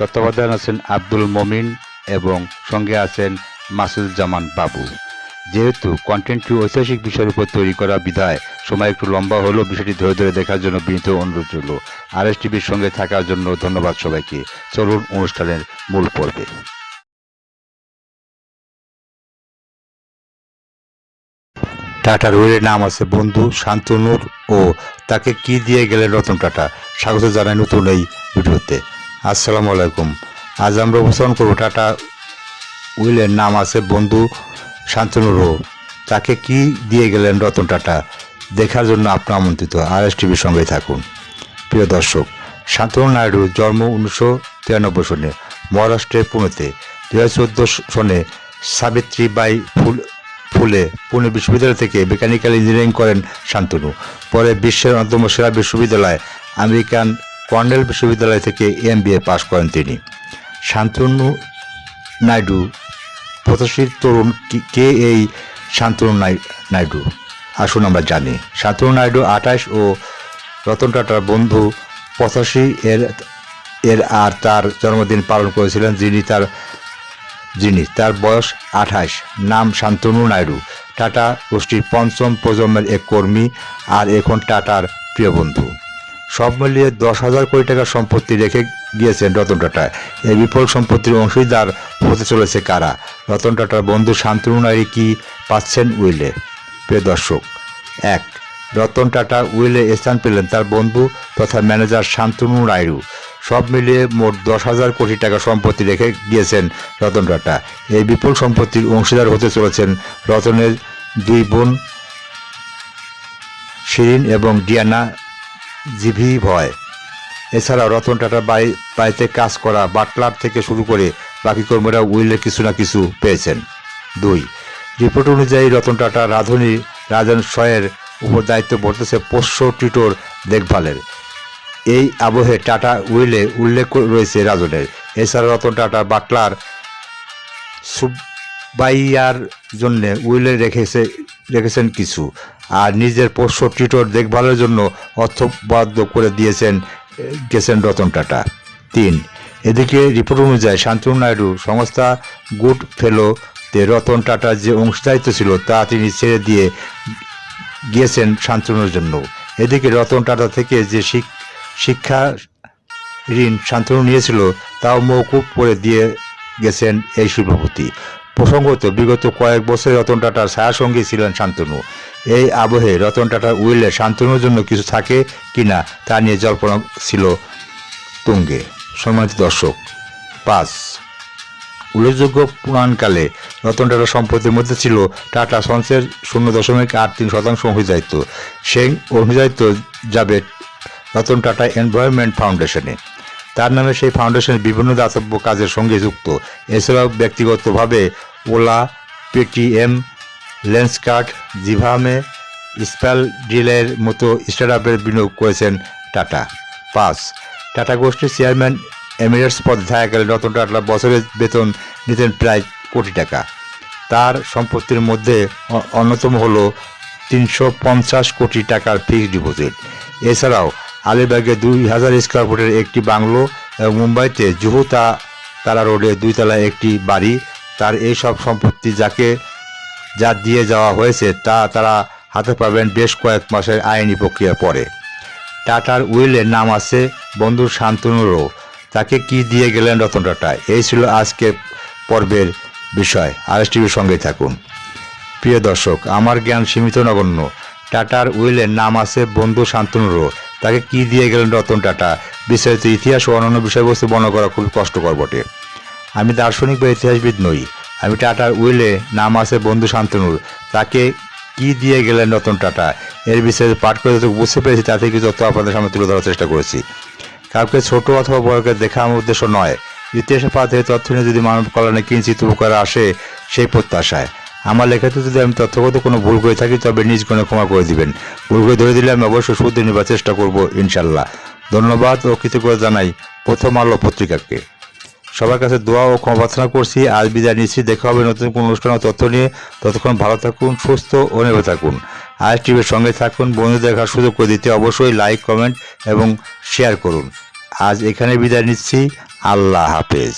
তত্ত্বাবধান আছেন আব্দুল মমিন এবং সঙ্গে আছেন মাসুদুজ্জামান বাবু। যেহেতু কন্টেন্টটি ঐতিহাসিক বিষয়ের উপর তৈরি করা বিধায়, সময় একটু লম্বা হলেও বিষয়টি ধরে ধরে দেখার জন্য বিনীত অনুরোধ রইল। আর এস টিভির সঙ্গে থাকার জন্য ধন্যবাদ সবাইকে। চলুন অনুষ্ঠানের মূল পর্বে। টাটার উইলের নাম আছে বন্ধু শান্তনুর ও তাকে কি দিয়ে গেলেন রতন টাটা? স্বাগত জানাই নতুন এই ভিডিওতে। আসসালামু আলাইকুম। আজ আমরা উপস্থাপন করব টাটা উইলের নাম আছে বন্ধু শান্তনু রো। তাকে কি দিয়ে গেলেন রতন টাটা? দেখার জন্য আপনার আমন্ত্রিত। আর এস টিভির সঙ্গেই থাকুন। প্রিয় দর্শক, শান্তনু নাইডুর জন্ম উনিশশো তিরানব্বই সনে মহারাষ্ট্রের পুনেতে। দু হাজার চোদ্দ সনে সাবিত্রীবাই ফুল, ফুলে পুনে বিশ্ববিদ্যালয় থেকে মেকানিক্যাল ইঞ্জিনিয়ারিং করেন শান্তনু। পরে বিশ্বের অন্যতম সেরা বিশ্ববিদ্যালয় আমেরিকান কর্নেল বিশ্ববিদ্যালয় থেকে এম পাশ করেন তিনি। শান্তনু নাইডু পঁচাশির তরুণ কে এই শান্তনু নাই- নাইডু? আসুন আমরা জানি। শান্তনু নাইডু আঠাশ ও রতন টাটার বন্ধু। পঁচাশি এর এর আর তার জন্মদিন পালন করেছিলেন যিনি তার যিনি তার বয়স আঠাশ। নাম শান্তনু নাইডু। টাটা গোষ্ঠীর পঞ্চম প্রজন্মের এক কর্মী আর এখন টাটার প্রিয় বন্ধু। সব মিলিয়ে দশ হাজার কোটি টাকার সম্পত্তি রেখে গিয়েছেন রতন টাটা। এই বিপুল সম্পত্তির অংশীদার হতে চলেছে কারা? রতন টাটার বন্ধু শান্তনু নাইডু কি পাচ্ছেন উইলে? প্রিয় দর্শক, এক, রতন টাটা উইলে স্থান পেলেন তার বন্ধু তথা ম্যানেজার শান্তনু নাইডু। সব মিলিয়ে মোট দশ হাজার কোটি টাকা সম্পত্তি রেখে গিয়েছেন রতন টাটা। এই বিপুল সম্পত্তির অংশীদার হতে চলেছেন রতনের দুই বোন শিরিন এবং ডিয়ানা জিভি ভয়। এছাড়াও রতন টাটার বাড়ি বাড়িতে কাজ করা বাটলার থেকে শুরু করে বাকি কর্মীরা উইলের কিছু না কিছু পেয়েছেন। দুই, রিপোর্ট অনুযায়ী রতন টাটা রাধুনী রাজন শয়ের উপর দায়িত্ব পড়তেছে পোষ্য টিটোর দেখভালের। এই আবহে টাটা উইলে উল্লেখ রয়েছে রাজনের। এছাড়া রতন টাটা বাটলার সুবাইয়ার জন্য উইলে রেখেছে রেখেছেন কিছু। আর নিজের পোষ্য টিটোর দেখভালের জন্য অর্থ বরাদ্দ করে দিয়েছেন গেছেন রতন টাটা। তিন, এদিকে রিপোর্ট অনুযায়ী শান্তনু নাইডু সংস্থা গুড ফেলোতে রতন টাটার যে অংশদায়িত্ব ছিল তা তিনি ছেড়ে দিয়ে গিয়েছেন শান্তনুর জন্য। এদিকে রতন টাটা থেকে যে শিক- শিক্ষা ঋণ শান্তনু নিয়েছিল, তাও মৌকুব করে দিয়ে গেছেন এই শিল্পপতি। প্রসঙ্গত বিগত কয়েক বছর রতন টাটার ছায়াসঙ্গী ছিলেন শান্তনু। এই আবহে রতন টাটার উইলে শান্তনুর জন্য কিছু থাকে কিনা তা নিয়ে জল্পনা ছিল তুঙ্গে। সম্মানিত দর্শক, পাঁচ। উল্লেখযোগ্য পুরাণকালে রতন টাটা সম্পত্তির মধ্যে ছিল টাটা সন্সের শূন্য দশমিক আট তিন শতাংশ অংশীদারিত্ব সেই অংশীদারিত্ব যাবে রতন টাটা এনভায়রনমেন্ট ফাউন্ডেশনে। তার নামে সেই ফাউন্ডেশনের বিভিন্ন দাতব্য কাজের সঙ্গে যুক্ত। এছাড়াও ব্যক্তিগতভাবে ওলা পেটিএম লেন্সকার্ট জিভামে স্প্যাল ডিলের মতো স্টার্টআপের বিনিয়োগ করেছেন টাটা পাঁচ টাটা গোষ্ঠীর চেয়ারম্যান এমিরেটস পদে থাকাকালে রতন টাটা বছরের বেতন নিতেন প্রায় কোটি টাকা। তার সম্পত্তির মধ্যে অন্যতম হল তিনশো পঞ্চাশ কোটি টাকার ফিক্সড ডিপোজিট এছাড়াও আলিবাগে দুই হাজার স্কোয়ার ফুটের একটি বাংলো এবং মুম্বাইতে জুহুতা তারা রোডে দুই তলায় একটি বাড়ি তার এই সব সম্পত্তি যাকে যা দিয়ে যাওয়া হয়েছে, তা তারা হাতে পাবেন বেশ কয়েক মাসের আইনি প্রক্রিয়ার পরে। টাটার উইলের নাম আছে বন্ধু শান্তনুরও। তাকে কি দিয়ে গেলেন রতন টাটা? এই ছিল আজকের পর্বের বিষয়। আর টিভির সঙ্গে থাকুন। প্রিয় দর্শক, আমার জ্ঞান সীমিত নগণ্য। টাটার উইলের নাম আছে বন্ধু শান্তনুরও। তাকে কি দিয়ে গেলেন রতন টাটা? বিস্তারিত ইতিহাস ও অন্যান্য বিষয়বস্তু বর্ণনা করা খুবই কষ্টকর বটে। আমি দার্শনিক বা ইতিহাসবিদ নই। আমি টাটার উইলে নাম আছে বন্ধু শান্তনুর। তাকে কি দিয়ে গেলেন রতন টাটা? এর বিষয়ে পাঠ করে যতটুকু বুঝতে পেরেছি, তাতে কিছু তথ্য আপনাদের সামনে তুলে ধরার চেষ্টা করেছি। কাউকে ছোট অথবা বড়কে দেখা আমার উদ্দেশ্য নয়। ইতিহাসের পা থেকে তথ্য নিয়ে যদি মানব কল্যাণে কিঞ্চিত উপকার আসে, সেই প্রত্যাশায়। আমার লেখাতে যদি আমি তথ্যগত কোনো ভুল করে থাকি, তবে নিজ কোনো ক্ষমা করে দিবেন। ভুল করে ধরে দিলে আমি অবশ্যই শুদ্ধ নেবার চেষ্টা করব, ইনশাল্লাহ। ধন্যবাদ ও কৃতজ্ঞতা জানাই প্রথম আলো পত্রিকাকে। সবার কাছে দোয়া ও ক্ষমা প্রার্থনা করছি। আজ বিদায় নিচ্ছি। দেখা হবে নতুন কোনো অনুষ্ঠান তথ্য নিয়ে। ততক্ষণ ভালো থাকুন, সুস্থ ও নেবে থাকুন। আজ টিভির সঙ্গে থাকুন। বন্ধু দেখার সুযোগ করে দিতে অবশ্যই লাইক কমেন্ট এবং শেয়ার করুন। আজ এখানে বিদায় নিচ্ছি। আল্লাহ হাফেজ।